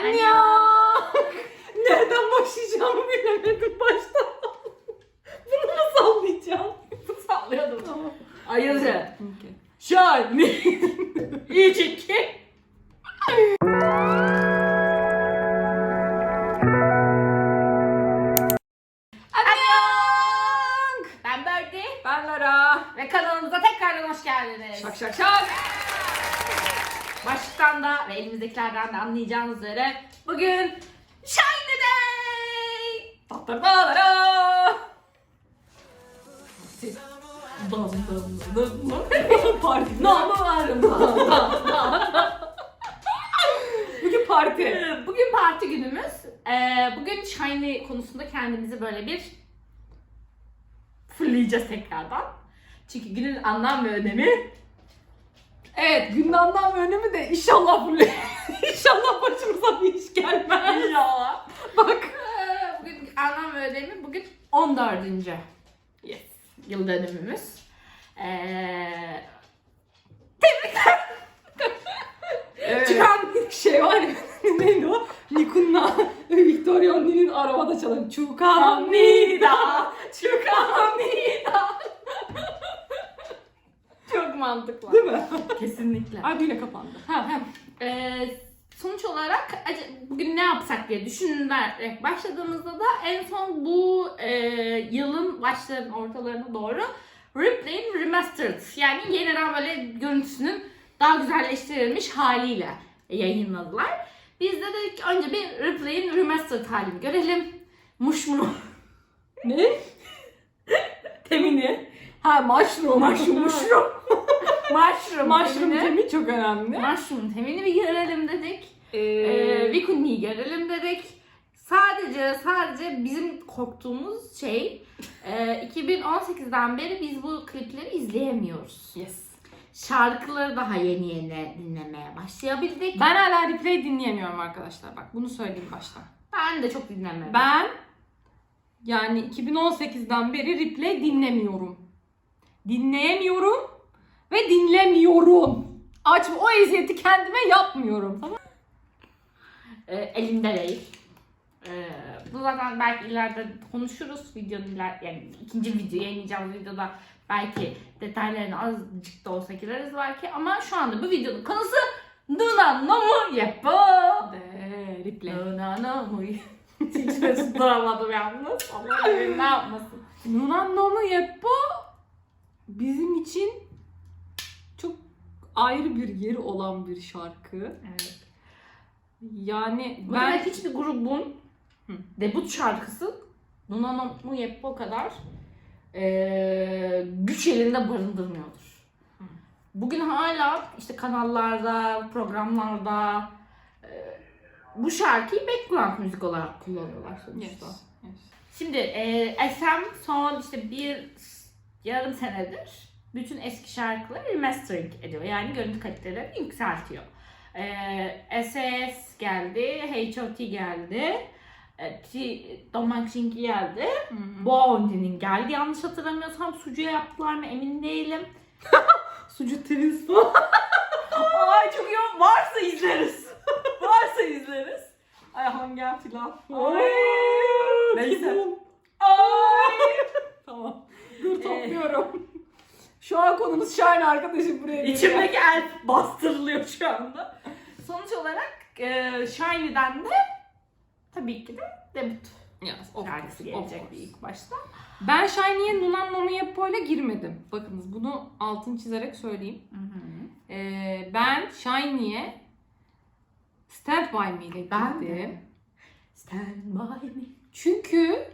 Annyeong. Nereden başlayacağımı bilemedim başta. Bunu mu sallayacağım? Sallıyordum. Tamam. Ayıcı. Okay. Şahane. İyi çeki. Annyeong. Ben Berdi Ben Lara. ve kanalımıza tekrardan hoş geldiniz. Şak şak şak. Da ve elimizdekilerden de anlayacağınız üzere bugün Shiny Day. Dam. Parti. Bugün parti. Bugün parti günümüz. Ee, bugün Shiny konusunda kendimizi böyle bir fırlayacağız tekrardan. Çünkü günün anlam ve önemi Evet anlam ve önemi de inşallah bu inşallah başımıza bir iş gelmez. İnşallah. Bak. Ee, bugün anlam ve önemi bugün 14. Yes. yıl dönümümüz. Ee, Evet. Çıkan şey var ya neydi o? Nikun'la Victoria Onlin'in arabada çalan Çukamida. Çukamida. Mantıklı. Değil mi? Kesinlikle. Ay yine kapandı. Ha, ha. Ee, sonuç olarak bugün ne yapsak diye düşünerek başladığımızda da en son bu e, yılın başlarının ortalarına doğru Replay'in Remastered yani yeniden böyle görüntüsünün daha güzelleştirilmiş haliyle yayınladılar. Biz de dedik önce bir Replay'in Remastered halini görelim. Muşmunu. Ne? Temini. Ha mushroom. Mushroom. Mushroom. Mushroom. Mushroom temini- temi çok önemli. Mushroom temini bir görelim dedik. Ee, Ee, görelim dedik. Sadece sadece bizim korktuğumuz şey e, 2018'den beri biz bu klipleri izleyemiyoruz. yes. Şarkıları daha yeni yeni dinlemeye başlayabildik. Ben hala replay dinleyemiyorum arkadaşlar. Bak bunu söyleyeyim baştan. Ben de çok dinlemedim. Ben yani 2018'den beri replay dinlemiyorum. Dinleyemiyorum ve dinlemiyorum. Aç o eziyeti kendime yapmıyorum. Tamam? E, elimde değil. E, bu zaten belki ileride konuşuruz videonun iler yani ikinci video yayınlayacağımız videoda belki detaylarına azıcık da olsa gireriz belki ama şu anda bu videonun konusu Nuna no mu Yeppo. De, replay. Nuna no mu Hiç de tutturamadım yalnız. Allah ne yapmasın. Nunan Nomu Yeppo bizim için ayrı bir yeri olan bir şarkı. Evet. Yani Bu ben ben hiçbir grubun Hı. debut şarkısı Nuna no mu Yeppo kadar eee, güç elinde barındırmıyordur. Hı. Bugün hala işte kanallarda, programlarda eee, bu şarkıyı background müzik olarak kullanıyorlar sonuçta. Yes, yes. Şimdi e, SM son işte bir yarım senedir bütün eski şarkıları remastering ediyor. Yani görüntü kalitelerini yükseltiyor. E, SS geldi, HOT geldi, e, T- Domakshinki geldi. Bounty'nin geldi. Yanlış hatırlamıyorsam Sucu'ya yaptılar mı emin değilim. Sucu Twinspo. Ay çok iyi. Varsa izleriz. Varsa izleriz. Ay hangi filan. Ay. Neyse. Ay. tamam. Dur topluyorum. Şu an konumuz Shine arkadaşım buraya geliyor. İçimdeki el bastırılıyor şu anda. Sonuç olarak e, Shiny'den de tabii ki de debut Yes, of şarkısı course, of gelecek course. ilk başta. Ben Shiny'ye Nunan Nomu Yeppo ile girmedim. Bakınız bunu altını çizerek söyleyeyim. Ee, ben Shiny'ye Stand By Me ile girdim. Ben de. Stand by me. Çünkü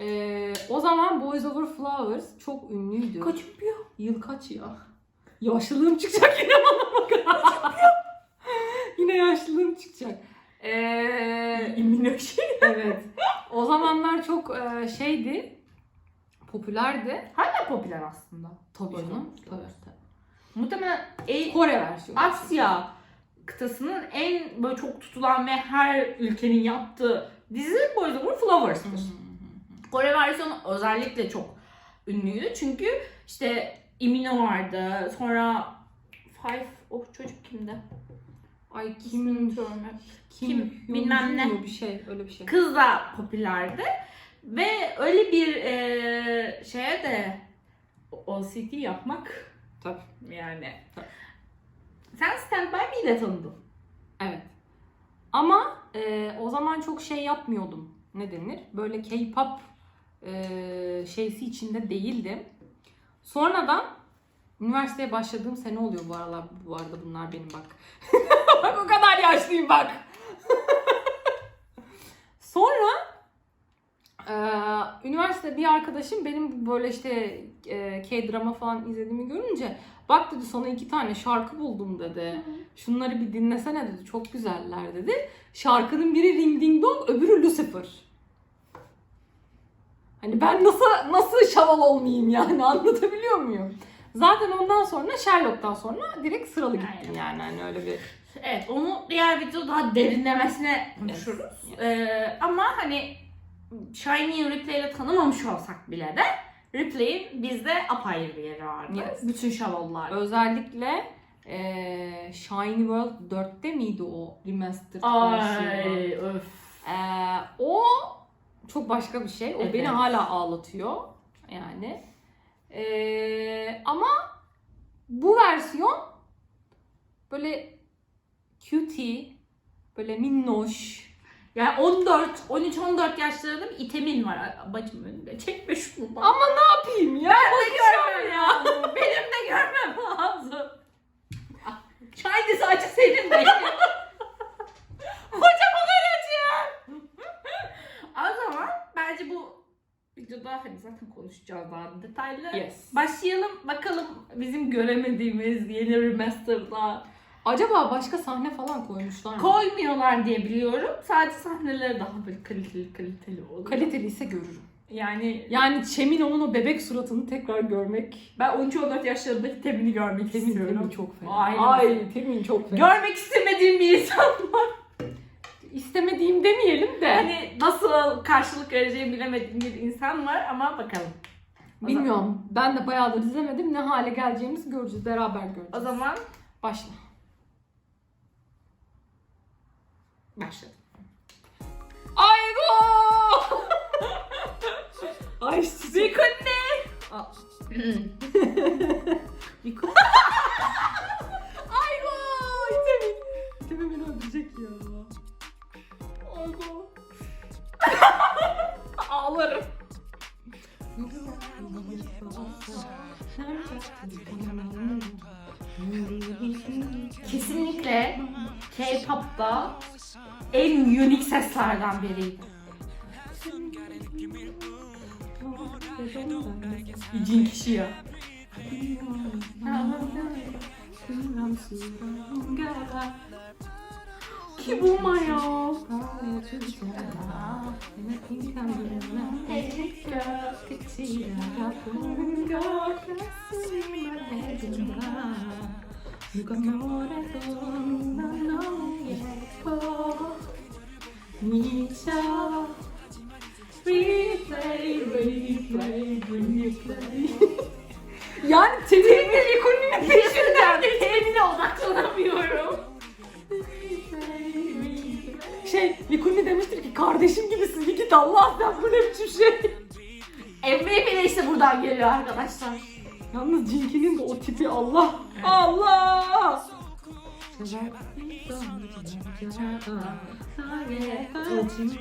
e, o zaman Boys Over Flowers çok ünlüydü. Kaç yapıyor? Yıl kaç ya? Yaşlılığım çıkacak yine bana bak. yine yaşlılığım çıkacak. Ee, Minnoş. evet. O zamanlar çok e, şeydi. Popülerdi. Hala popüler aslında. Tabii canım. Tabii. Muhtemelen e, Kore versiyonu. Asya kıtasının en böyle çok tutulan ve her ülkenin yaptığı dizi Boys Over Flowers'tır. Kore versiyonu özellikle çok ünlüydü. Çünkü işte Imino vardı. Sonra Five, oh çocuk kimdi? Ay Kim Kim unutuyorum hep. Kim, Kim, bilmem ne. bir şey öyle bir şey. Kız da popülerdi. Ve öyle bir e, şeye de OCT yapmak Tabii. yani. Tabii. Sen Stand By Me ile tanıdın. Evet. Ama e, o zaman çok şey yapmıyordum. Ne denir? Böyle K-pop e, şeysi içinde değildim. Sonradan üniversiteye başladığım sene oluyor bu aralar. Bu arada bunlar benim bak. bak o kadar yaşlıyım bak. Sonra e, üniversitede bir arkadaşım benim böyle işte e, K-drama falan izlediğimi görünce bak dedi sana iki tane şarkı buldum dedi. Şunları bir dinlesene dedi. Çok güzeller dedi. Şarkının biri Ring Ding Dong, öbürü Lucifer. Hani ben nasıl nasıl şaval olmayayım yani anlatabiliyor muyum? Zaten ondan sonra Sherlock'tan sonra direkt sıralı gittim yani hani öyle bir Evet onu diğer videoda daha derinlemesine konuşuruz. Yes. Ee, ama hani Shiny'yi Ripley ile tanımamış olsak bile de Ripley'in bizde apayrı bir yeri vardı. Yes. Bütün şavallar. özellikle eee Shiny World 4'te miydi o remastered? Ay öf. Çok başka bir şey. O Evet. beni hala ağlatıyor. Yani. Ee, ama bu versiyon böyle cutie, böyle minnoş. Yani 14, 13-14 yaşlarında bir itemin var bacım önünde. Çekme şunu bana. Ama ne yapayım ya? görmem ya. Benim de görmem lazım. Şahidi sadece senin de. Kocaman aracı. o zaman bence bu videoda hani zaten konuşacağız daha detaylı. Yes. Başlayalım bakalım bizim göremediğimiz yeni remaster'da Acaba başka sahne falan koymuşlar mı? koymuyorlar diye biliyorum. Sadece sahneleri daha böyle kaliteli kaliteli oluyor. Kaliteli ise görürüm. yani Yani Çemino'nun o bebek suratını tekrar görmek ben 13-14 yaşlarındaki Temin'i görmek Temin, istiyorum. Temin çok fena. Ay, Ay Temin çok fena. Görmek istemediğim bir insan. İstemediğim demeyelim de. Hani nasıl karşılık vereceğimi bilemediğim bir insan var ama bakalım. O Bilmiyorum. Ben de bayağıdır izlemedim. Ne hale geleceğimizi göreceğiz. Beraber göreceğiz. O zaman Başla. başladım. Aygo! Ay Bir kunde. Bir ko- 감별이다. 이진 씨야. 기보마요. 누가 뭐래도 난 너무 예뻐. Ya? Replay, replay, replay. yani Rikun'un Peşinden kendine odaklanamıyorum. Şey, Likuni demiştir ki kardeşim gibisin bir git Allah sen bu ne biçim şey. MVP de işte buradan geliyor arkadaşlar. Yalnız Jinki'nin de o tipi Allah. Allah!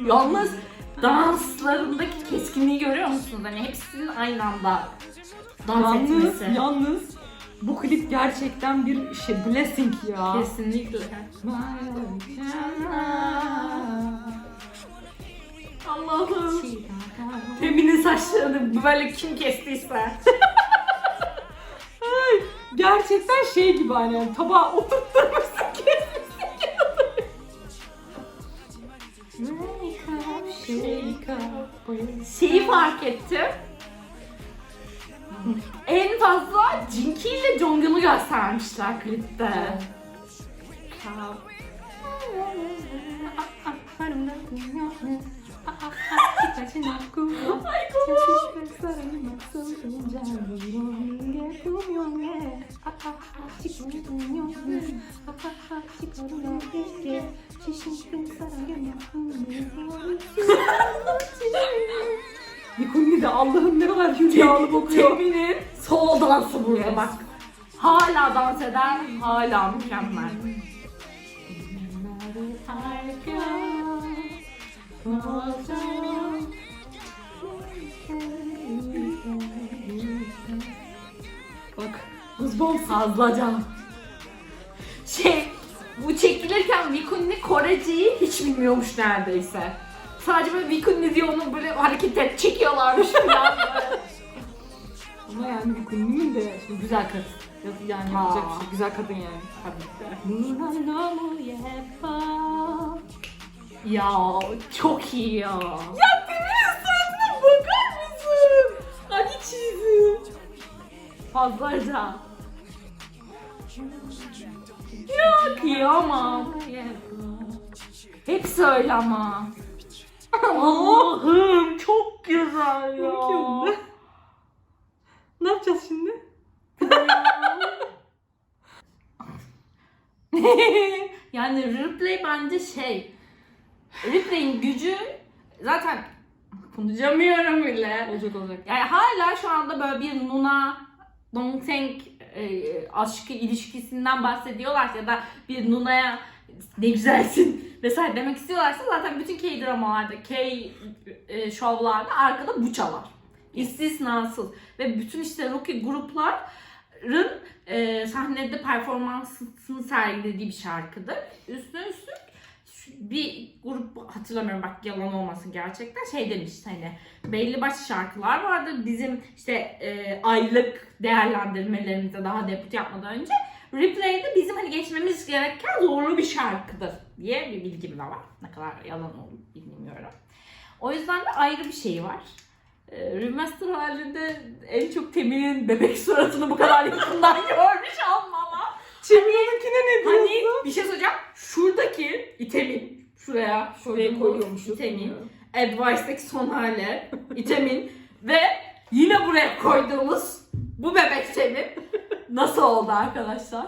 Yalnız danslarındaki keskinliği görüyor musunuz? Hani hepsinin aynı anda dans Yalnız, etmesi. yalnız bu klip gerçekten bir şey blessing ya. Kesinlikle. Allah'ım. Feminin saçlarını böyle kim kestiyse. Ay, gerçekten şey gibi hani yani tabağa oturtturmuşsun Şeyi fark ettim. En fazla Jinky ile Jonghyun'u göstermişler klipte. Ay Allah'ım ne kadar hülyalı bakıyor. Cemil'in solo dansı burada bak. Hala dans eder, hala mükemmel. Bak buzbol Fazlaca. Şey, bu çekilirken Vikuni Koreci'yi hiç bilmiyormuş neredeyse. Sadece böyle Vikuni diye onu böyle hareket et, çekiyorlarmış falan. Ama yani Nikoli'nin de şimdi güzel kadın. Yani Aa. yapacak bir şey. Güzel kadın yani. ya çok iyi ya. Ya Demir'in suratına bakar mısın? Hadi çizim. Fazlaca. Ya kıyamam. Hepsi öyle ama. Allah'ım çok güzel ya. Bakıyorum Ne yapacağız şimdi? yani replay bence şey. Replay'in gücü zaten konuşamıyorum bile. Olacak olacak. Yani hala şu anda böyle bir Nuna Dongteng e, aşkı ilişkisinden bahsediyorlarsa ya da bir Nuna'ya ne güzelsin vesaire demek istiyorlarsa zaten bütün K-dramalarda, K-şovlarda arkada bu çalar. İstisnasız. Ve bütün işte Rookie grupların e, sahnede performansını sergilediği bir şarkıdır. Üstüne üstlük bir grup hatırlamıyorum bak yalan olmasın gerçekten şey demiş hani belli başlı şarkılar vardır bizim işte e, aylık değerlendirmelerimize daha debut yapmadan önce replay'de bizim hani geçmemiz gereken zorlu bir şarkıdır diye bir bilgim de var. Ne kadar yalan olur bilmiyorum. O yüzden de ayrı bir şey var. E, remaster halinde en çok Temin'in bebek suratını bu kadar yakından görmüş Çimliğinkine ne diyorsun? Hani bir şey söyleyeceğim. Şuradaki itemin şuraya şuraya koyuyormuşuz itemin. Advice'daki son hali itemin ve yine buraya koyduğumuz bu bebek temin nasıl oldu arkadaşlar?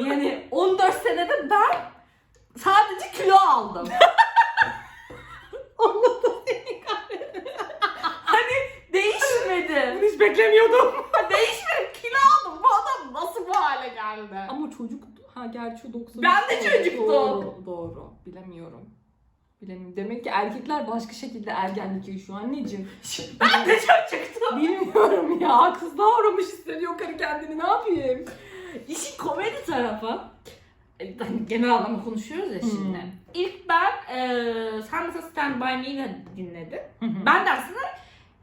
Yani 14 senede ben sadece kilo aldım. Kahretsin. Hani değişmedi. Bunu hiç beklemiyordum. Değişmedi. Kilo aldım. Bu adam nasıl bu hale geldi? Ama çocuk ha gerçi o 90. Ben de çocuktum. Doğru, doğru. Bilemiyorum. Bilemiyorum. Demek ki erkekler başka şekilde ergenlik yaşıyor anneciğim. Ben de çocuktum. Bilmiyorum ya. Ne uğramış hissediyor karı kendini ne yapayım? İşin komedi tarafı e, hani genel anlamda konuşuyoruz ya şimdi. Hmm. İlk ben e, sen mesela Stand By Me'yi de dinledin. Ben de aslında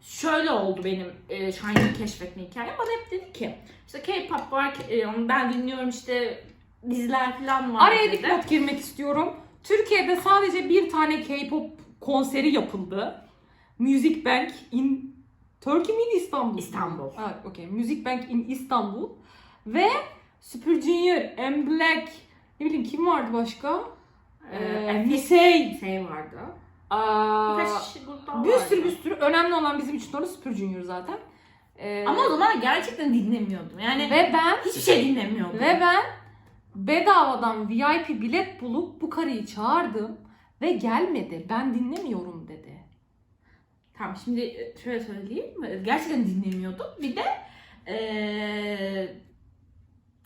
şöyle oldu benim e, Shine'ı keşfetme hikayem. Bana hep dedi ki işte K-pop var, e, onu ben dinliyorum işte diziler falan var Araya dedi. dikkat girmek istiyorum. Türkiye'de sadece bir tane K-pop konseri yapıldı. Music Bank in Turkey miydi İstanbul? İstanbul. Evet, okey. Music Bank in İstanbul. Ve Super Junior, M Black, ne bileyim kim vardı başka? Ee, Misey. şey vardı. Aa, Birkaç bir sürü bir sürü. Önemli olan bizim için orada Super Junior zaten. Ee, Ama o zaman gerçekten dinlemiyordum. Yani ve ben hiçbir şey dinlemiyordum. Ve ben bedavadan VIP bilet bulup bu karıyı çağırdım ve gelmedi. Ben dinlemiyorum dedi. Tamam şimdi şöyle söyleyeyim. Gerçekten dinlemiyordum. Bir de eee,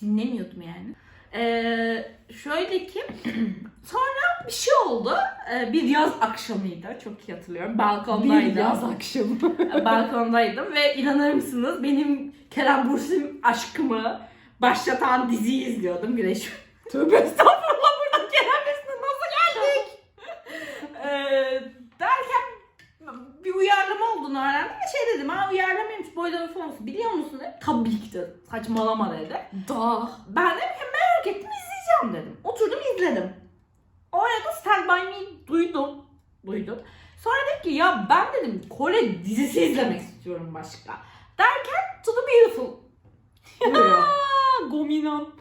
dinlemiyordum yani. Eee, şöyle ki sonra bir şey oldu. Eee, bir yaz akşamıydı. Çok iyi hatırlıyorum. Balkondaydım. Bir yaz akşamı. Balkondaydım ve inanır mısınız benim Kerem Bursin aşkımı başlatan diziyi izliyordum. Güneş Tövbe estağfurullah burada Kerem Bey'sine nasıl geldik? Eee, derken bir uyarlama olduğunu öğrendim ve şey dedim ha uyarlamaymış boydan falan biliyor musun dedi. Tabii ki dedim. Saçmalama dedi. Da. Ben de merak ettim izleyeceğim dedim. Oturdum izledim. O arada Stand By Me duydum. Duydum. Sonra dedim ki ya ben dedim Kore dizisi izlemek istiyorum başka. Derken To The Beautiful. Gominan.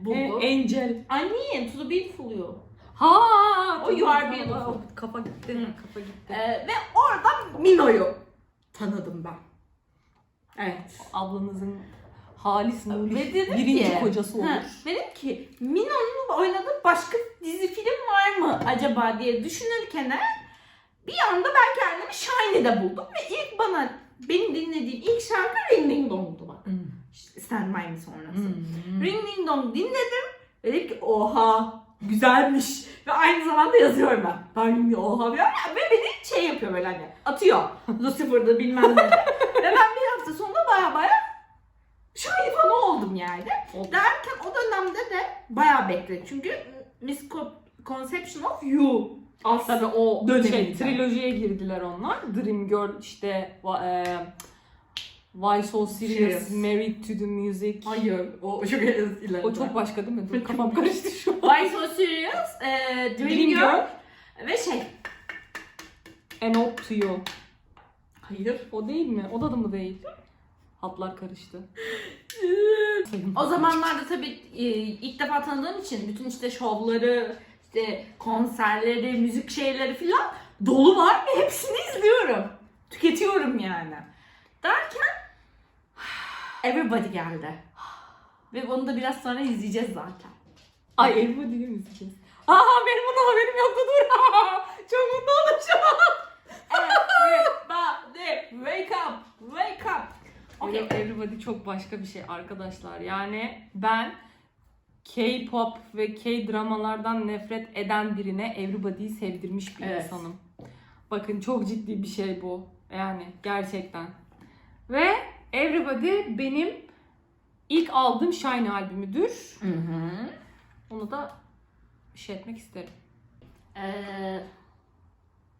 Buldu. E, Angel. Anne To The Beautiful you. Ha. O You Are Beautiful. Kafa gitti. Hı. Kafa gitti. Ee, ve orada Mino'yu tanıdım ben. Evet. Ablanızın Halis Mulis Ve birinci ki- kocası olur. Ha, dedim ki Minon'un oynadığı başka dizi film var mı acaba diye düşünürken bir anda ben kendimi Shiny'de buldum ve ilk bana benim dinlediğim ilk şarkı Ring Ding Dong'du bak. Hmm. İşte Stand By Me sonrası. Hmm. Ring Ding Dong dinledim. Dedim ki oha güzelmiş. Ve aynı zamanda yazıyorum ben. Ben oha diyorum. Ve beni şey yapıyor böyle hani atıyor. Lucifer'da bilmem ne. Ve ben bir hafta sonra baya baya Shiny fanı oldum yani. Oldu. Derken o dönemde de bayağı bekledim. Çünkü Misconception of You Tabii o Döneminde. şey, trilojiye girdiler onlar. Dream Girl işte e, Why So Serious, Serious. Married to the Music. Hayır, o çok ileride. O çok başka değil mi? Dur, kafam karıştı şu an. Why So Serious, e, Dream, Dream Girl, Girl, ve şey. An Ode to You. Hayır. O değil mi? O da da mı değil? Hatlar karıştı. O zamanlarda tabii e, ilk defa tanıdığım için bütün işte şovları, işte konserleri, müzik şeyleri filan dolu var ve hepsini izliyorum. Tüketiyorum yani. Derken Everybody geldi. Ve onu da biraz sonra izleyeceğiz zaten. Ay elma dilim izleyeceğiz. Aha benim bundan haberim yoktu dur. Çok mutlu oldum şu an. Everybody Okay. Okay. Everybody çok başka bir şey arkadaşlar. Yani ben K-pop ve K-dramalardan nefret eden birine Everybody'yi sevdirmiş bir Evet. insanım. Bakın çok ciddi bir şey bu. Yani gerçekten. Ve Everybody benim ilk aldığım Shine albümüdür. Hı hı. Onu da şey etmek isterim. Ee,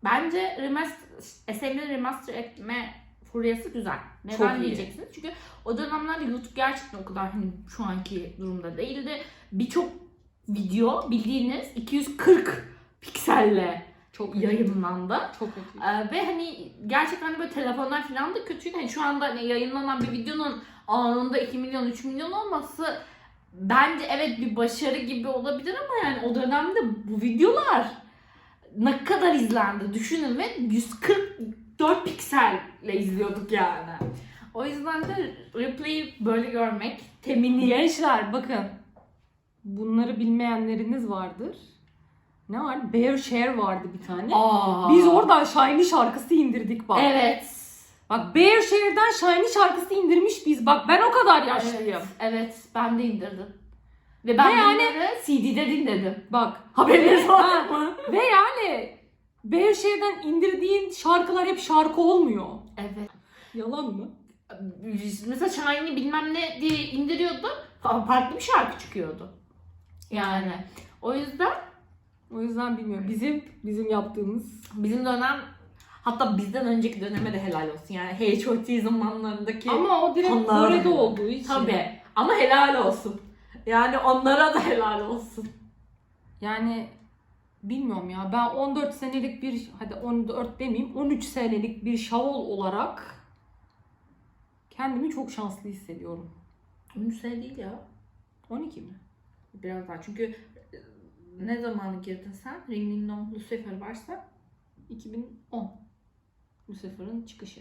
bence remaster, eserleri remaster etme furyası güzel. Neden Çok iyi. diyeceksiniz? Çünkü o dönemlerde YouTube gerçekten o kadar hani şu anki durumda değildi. Birçok video bildiğiniz 240 pikselle Çok yayınlandı. Çok kötü. Ee, ve hani gerçekten böyle telefonlar falan da kötüydü. Hani şu anda hani yayınlanan bir videonun anında 2 milyon 3 milyon olması bence evet bir başarı gibi olabilir ama yani o dönemde bu videolar ne kadar izlendi düşünün ve 144 pikselle izliyorduk yani. O yüzden de replay'i böyle görmek temini Gençler bakın. Bunları bilmeyenleriniz vardır. Ne var? Bear Share vardı bir tane. Aa. Biz oradan Shiny şarkısı indirdik bak. Evet. Bak Bear Share'den Shiny şarkısı indirmiş biz. Bak ben o kadar yaşlıyım. Evet, evet ben de indirdim. Ve ben Ve yani- CD'de dinledim. Bak. Haberiniz var mı? Ve yani Bear Share'den indirdiğin şarkılar hep şarkı olmuyor. Evet. Yalan mı? Mesela Shine'i bilmem ne diye indiriyordum. fa- Farklı bir şarkı çıkıyordu. Yani. O yüzden O yüzden bilmiyorum. Bizim bizim yaptığımız bizim dönem hatta bizden önceki döneme de helal olsun. Yani H.O.T. zamanlarındaki ama o direkt Onlar- Kore'de olduğu için. tabii. Ama helal olsun. Yani onlara da helal olsun. Yani bilmiyorum ya. Ben 14 senelik bir hadi 14 demeyeyim 13 senelik bir şavol olarak kendimi çok şanslı hissediyorum. 13 sene değil ya. 12 mi? Biraz daha. Çünkü e, ne zamanı girdin sen? Ring Ding Dong Lucifer varsa 2010. Bu seferin çıkışı.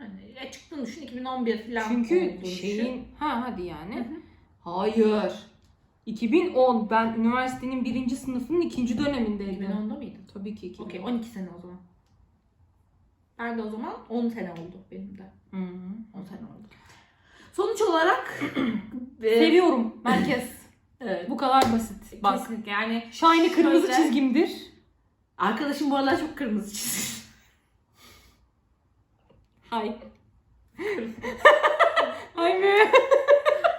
yani ya çıktığını düşün 2011 falan Çünkü düşün. şeyin ha hadi Hı yani. hı. Hayır. 2010 ben üniversitenin birinci sınıfının ikinci dönemindeydim. 2010'da mıydın? Tabii ki 2010. Okey 12 sene o zaman. Ben de o zaman 10 sene oldu benim de. Hı hı. 10 sene oldu. Sonuç olarak e, Seviyorum merkez. Evet. Bu kadar basit. Bak. Kesinlikle yani Shiny kırmızı Şöyle- çizgimdir. arkadaşım bu aralar çok kırmızı çizgi. Hay. Ay be.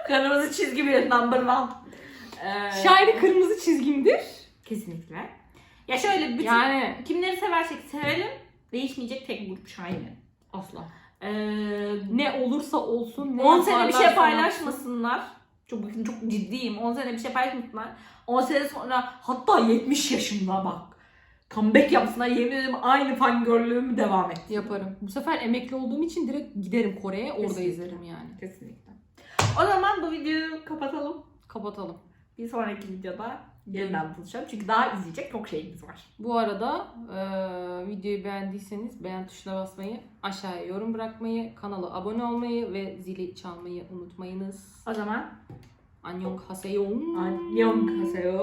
kırmızı çizgi bir number one. Ee, Shiny kırmızı çizgimdir. Kesinlikle. Ya şöyle bütün Yani kimleri seversek sevelim değişmeyecek tek grup Shiny. asla. Ee, Ne olursa olsun ne 10 sene bir şey paylaşmasınlar. Çok çok ciddiyim. 10 sene bir şey paylaşmasınlar. 10 sene sonra hatta 70 yaşında bak. Comeback yapsınlar yemin ederim aynı fangirl'lüğümü devam et. Yaparım. Bu sefer emekli olduğum için direkt giderim Kore'ye orada Kesinlikle. izlerim yani. Kesinlikle. O zaman bu videoyu kapatalım. Kapatalım. Bir sonraki videoda yeniden buluşalım. Çünkü daha izleyecek çok şeyimiz var. Bu arada e, videoyu beğendiyseniz beğen tuşuna basmayı, aşağıya yorum bırakmayı, kanala abone olmayı ve zili çalmayı unutmayınız. O zaman Annyeong haseyo. 안녕하세요.